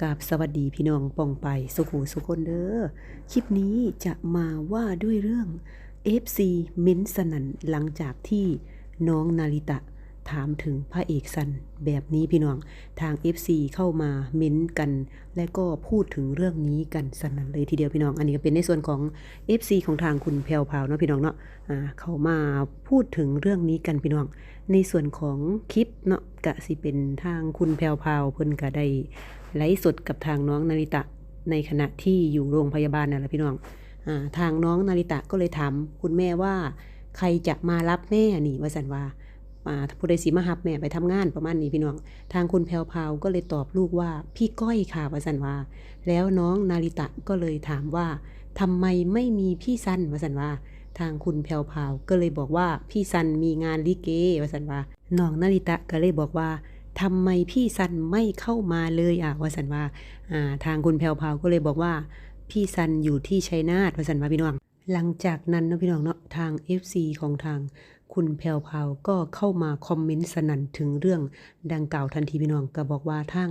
กราบสวัสดีพี่น้องปองไปสุขูสุคนเด้อคลิปนี้จะมาว่าด้วยเรื่อง FC มิ้นสนันหลังจากที่น้องนาริตะ ถามถึงพระเอกซันแบบนี้พี่น้อง ทาง FC เข้ามาเม้นกัน และก็พูดถึงเรื่องนี้กันสนั่นเลยทีเดียวพี่น้อง อันนี้ก็เป็นในส่วนของ FC ของทางคุณแพรวพาวเนาะพี่น้องเนาะอ่าเขามาพูดถึงเรื่องนี้กันพี่น้อง ในส่วนของคลิปเนาะกะสิเป็นทางคุณแพรวพาวเพิ่นก็ได้ไลฟ์สดกับทางน้องนาริตะในขณะที่อยู่โรงพยาบาลนั่นแหละพี่น้องอ่าทางน้องนาริตะก็เลยถามคุณแม่ว่าใครจะมารับแม่นี่ว่าสันว่า อ่าผู้ใดสีมารับแม่ไปทำงานประมาณนี้พี่น้อง ทางคุณแพรวพาวก็เลยตอบลูกว่าพี่ก้อยค่ะวาสันว่าแล้วน้องนาริตะก็เลยถามว่าทำไมไม่มีพี่ซันวาสันว่าทางคุณแพรวพาวก็เลยบอกว่าพี่ซันมีงานลิเกวาสันว่าน้องนาริตะก็เลยบอกว่าทำไมพี่ซันไม่เข้ามาเลยอะวาสันว่าาทางคุณแพรวพาวก็เลยบอกว่า พี่ซันอยู่ที่ชัยนาทวาสันว่าพี่น้องหลังจากนั้นเนะพี่น้องเนาะทาง FC ของทาง คุณแพรวพาวก็เข้ามาคอมเมนต์สนั่นถึงเรื่องดังกล่าวทันทีพี่น้องก็บอกว่าทาง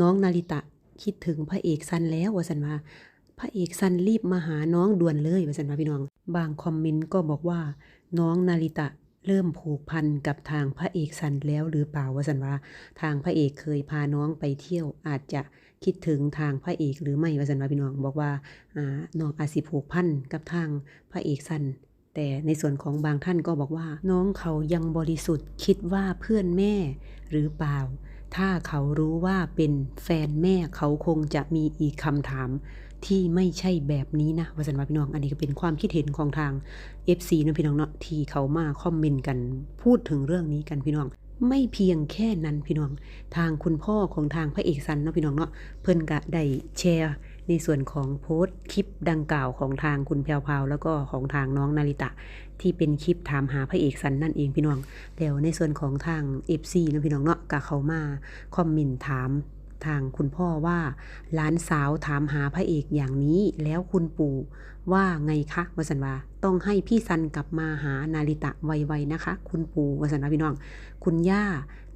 น้องนาริตะคิดถึงพระเอกซันแล้วว่าสันว่าพระเอกซันรีบมาหาน้องด่วนเลยว่าสันว่าพี่น้อง บางคอมเมนต์ก็บอกว่า น้องนาริตะเริ่มผูกพันกับทางพระเอกซันแล้วหรือเปล่าว่าสันว่าทางพระเอกเคยพาน้องไปเที่ยวอาจจะคิดถึงทางพระเอกหรือไม่ว่าสันว่าพี่น้องบอกว่าอ่าน้องอาจสิผูกพันกับทางพระเอกซัน แต่ในส่วนของบางท่านก็บอกว่า น้องเขายังบริสุทธิ์คิดว่าเพื่อนแม่หรือเปล่า ถ้าเขารู้ว่าเป็นแฟนแม่เขาคงจะมีอีกคำถามที่ไม่ใช่แบบนี้นะวสันว่าพี่น้อง อันนี้ก็เป็นความคิดเห็นของทาง FC นะพี่น้องเนาะที่เขามาคอมเมนต์กันพูดถึงเรื่องนี้กันพี่น้อง ไม่เพียงแค่นั้นพี่น้อง ทางคุณพ่อของทางพระเอกซันเนาะพี่น้องเนาะเพิ่นก็ได้แชร์ ในส่วนของโพสต์คลิปดังกล่าวของทางคุณแพรวพาวแล้วก็ของทางน้องนาริตะ ที่เป็นคลิปถามหาพระเอกสันนั่นเองพี่น้อง แล้วในส่วนของทางเอฟซีนะพี่น้องเนาะก็เขามาคอมเมนต์ถาม ทางคุณพ่อว่า หลานสาวถามหาพระเอกอย่างนี้แล้วคุณปู่ว่าไงคะวสันวาต้องให้พี่ซันกลับมาหานาริตะไวๆนะคะ คุณปู่วสันวาพี่น้อง คุณย่า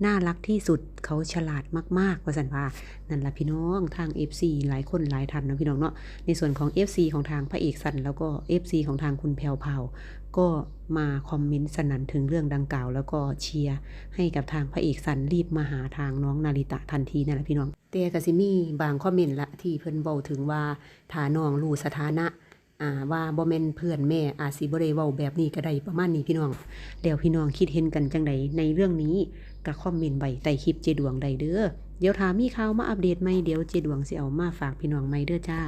น่ารักที่สุดเขาฉลาดมากๆวสันวานั่นละพี่น้องทาง FC หลายคนหลายท่านนะพี่น้องเนาะในส่วนของ FC ของทางพระเอกซันแล้วก็ FC ของทางคุณแพรวพรา ก็มาคอมเมนต์สนันถึงเรื่องดังกล่าว แล้วก็เชียร์ให้กับทางพระเอกสันรีบมาหาทางน้องนาริตะทันทีนั่นแหละพี่น้องแต่กสิมีบางคอมเมนต์ละที่เพิ่นเบาถึงว่าฐาน้องรู้สถานะอ่าว่าบ่แม่นเพื่อนแม่อาจสิบ่ได้เว้าแบบนี้ก็ได้ประมาณนี้พี่น้องแล้วพี่น้องคิดเห็นกันจังไดในเรื่องนี้ก็คอมเมนต์ไว้ใต้คลิปเจดวงได้เด้อ เดี๋ยวถามมีข่าวมาอัปเดตไหมเดี๋ยวเจดวงสิเอามาฝากพี่น้องใหม่เด้อจ้า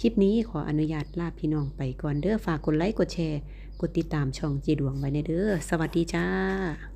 คลิปนี้ขออนุญาตลาพี่น้องไปก่อนเด้อฝากกดไลค์กดแชร์ กดติดตามช่องเจดวงไว้ในเด้อสวัสดีจ้า